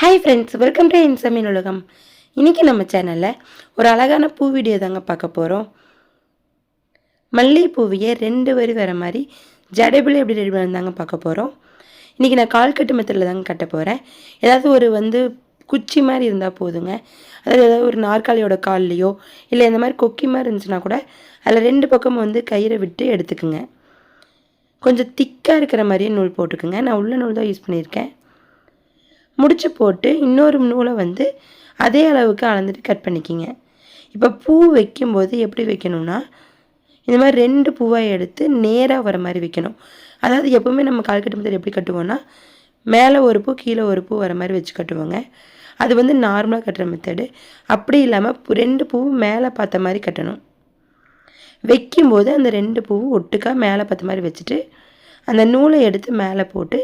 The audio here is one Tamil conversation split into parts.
ஹாய் ஃப்ரெண்ட்ஸ் வெல்கம் டு இன்சமின் உலகம் இன்றைக்கி நம்ம சேனலில் ஒரு அழகான பூ வீடியோ தாங்க பார்க்க போகிறோம் மல்லிகைப்பூவியை ரெண்டு வரி வர மாதிரி ஜடைபிள் எப்படி ரெடி பண்ணதாங்க பார்க்க போகிறோம் இன்றைக்கி நான் கால் கட்டு மெத்தடில் தாங்க கட்ட போகிறேன் ஏதாவது ஒரு வந்து குச்சி மாதிரி இருந்தால் போதுங்க. அதாவது ஏதாவது ஒரு நாற்காலியோட கால்லையோ இல்லை இந்த மாதிரி கொக்கி மாதிரி இருந்துச்சுன்னா கூட அதில் ரெண்டு பக்கமும் வந்து கயிறை விட்டு எடுத்துக்குங்க. கொஞ்சம் திக்காக இருக்கிற மாதிரியே நூல் போட்டுக்குங்க. நான் உள்ள நூல் தான் யூஸ் பண்ணியிருக்கேன். முடிச்சு போட்டு இன்னொரு நூலை வந்து அதே அளவுக்கு அளந்துட்டு கட் பண்ணிக்கிங்க. இப்போ பூ வைக்கும்போது எப்படி வைக்கணும்னா இந்த மாதிரி ரெண்டு பூவாக எடுத்து நேராக வர மாதிரி வைக்கணும். அதாவது எப்போவுமே நம்ம கால் கட்டு எப்படி கட்டுவோம்னா மேலே ஒரு பூ கீழே ஒரு பூ வர மாதிரி வச்சு கட்டுவோங்க. அது வந்து நார்மலாக கட்டுற மெத்தடு அப்படி இல்லாமல் ரெண்டு பூவும் மேலே பார்த்த மாதிரி கட்டணும். வைக்கும்போது அந்த ரெண்டு பூவும் ஒட்டுக்கா மேலே பார்த்த மாதிரி வச்சுட்டு அந்த நூலை எடுத்து மேலே போட்டு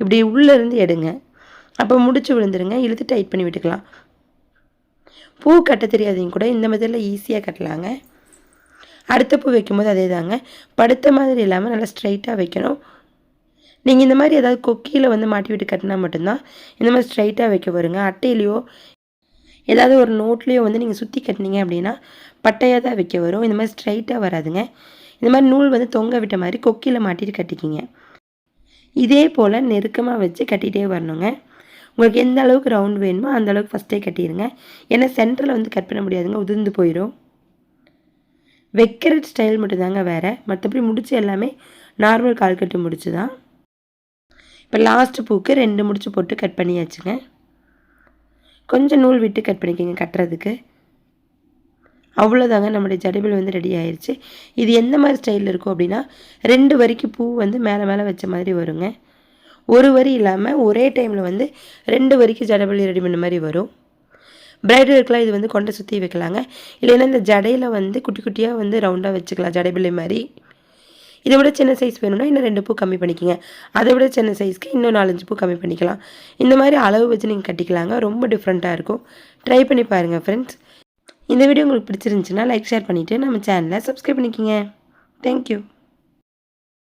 இப்படி உள்ளேருந்து எடுங்க. அப்போ முடிச்சு விழுந்துருங்க இழுத்து டைட் பண்ணி விட்டுக்கலாம். பூ கட்ட தெரியாதவங்க கூட இந்த மெத்தடில் ஈஸியாக கட்டலாங்க. அடுத்த பூ வைக்கும்போது அதே தாங்க படுத்த மாதிரி இல்லாமல் நல்லா ஸ்ட்ரைட்டாக வைக்கணும். நீங்கள் இந்த மாதிரி ஏதாவது கொக்கியில் வந்து மாட்டி விட்டு கட்டினா மட்டும்தான் இந்த மாதிரி ஸ்ட்ரைட்டாக வைக்க வருங்க. அட்டையிலையோ ஏதாவது ஒரு நோட்லேயோ வந்து நீங்கள் சுற்றி கட்டினீங்க அப்படின்னா பட்டையாக தான் வைக்க வரும். இந்த மாதிரி ஸ்ட்ரைட்டாக வராதுங்க. இந்த மாதிரி நூல் வந்து தொங்க விட்ட மாதிரி கொக்கியில் மாட்டிட்டு கட்டிக்கிங்க. இதே போல் நெருக்கமாக வச்சு கட்டிகிட்டே வரணுங்க. உங்களுக்கு எந்த அளவுக்கு ரவுண்ட் வேணுமோ அந்த அளவுக்கு ஃபஸ்ட்டே கட்டிடுங்க. ஏன்னா சென்டரில் வந்து கட் பண்ண முடியாதுங்க உதிர்ந்து போயிடும் வைக்கிற ஸ்டைல் மட்டும்தாங்க வேறு. மற்றபடி முடிச்சு எல்லாமே நார்மல் கால் கட்டு முடிச்சு தான் இப்போ லாஸ்ட் பூக்கு ரெண்டு முடிச்சு போட்டு கட் பண்ணியாச்சுங்க. கொஞ்சம் நூல் விட்டு கட் பண்ணிக்கோங்க கட்டுறதுக்கு. அவ்வளோதாங்க நம்முடைய ஜடைபிள் வந்து ரெடி ஆயிடுச்சு இது எந்த மாதிரி ஸ்டைலில் இருக்கும் அப்படின்னா ரெண்டு வரைக்கும் பூ வந்து மேலே மேலே வச்ச மாதிரி வருங்க. ஒரு வரி இல்லாமல் ஒரே டைமில் வந்து ரெண்டு வரிக்கு ஜடைபிள் ரெடி பண்ண மாதிரி வரும். பிரைடலுக்குலாம் இது வந்து கொண்டை சுற்றி வைக்கலாங்க. இல்லைன்னா இந்த ஜடையில் வந்து குட்டி குட்டியாக வந்து ரவுண்டாக வச்சுக்கலாம் ஜடைபிள்ளை மாதிரி. இதை விட சின்ன சைஸ் வேணும்னா இன்னும் ரெண்டு பூ கம்மி பண்ணிக்கோங்க. அதை விட சின்ன சைஸ்க்கு இன்னும் நாலஞ்சு பூ கம்மி பண்ணிக்கலாம். இந்த மாதிரி அளவு வச்சு நீங்கள் கட்டிக்கலாங்க. ரொம்ப டிஃப்ரெண்ட்டாக இருக்கும். ட்ரை பண்ணி பாருங்கள் ஃப்ரெண்ட்ஸ் இந்த வீடியோ உங்களுக்கு பிடிச்சிருந்துச்சுன்னா லைக் ஷேர் பண்ணிவிட்டு நம்ம சேனலை சப்ஸ்கிரைப் பண்ணிக்கோங்க. தேங்க்யூ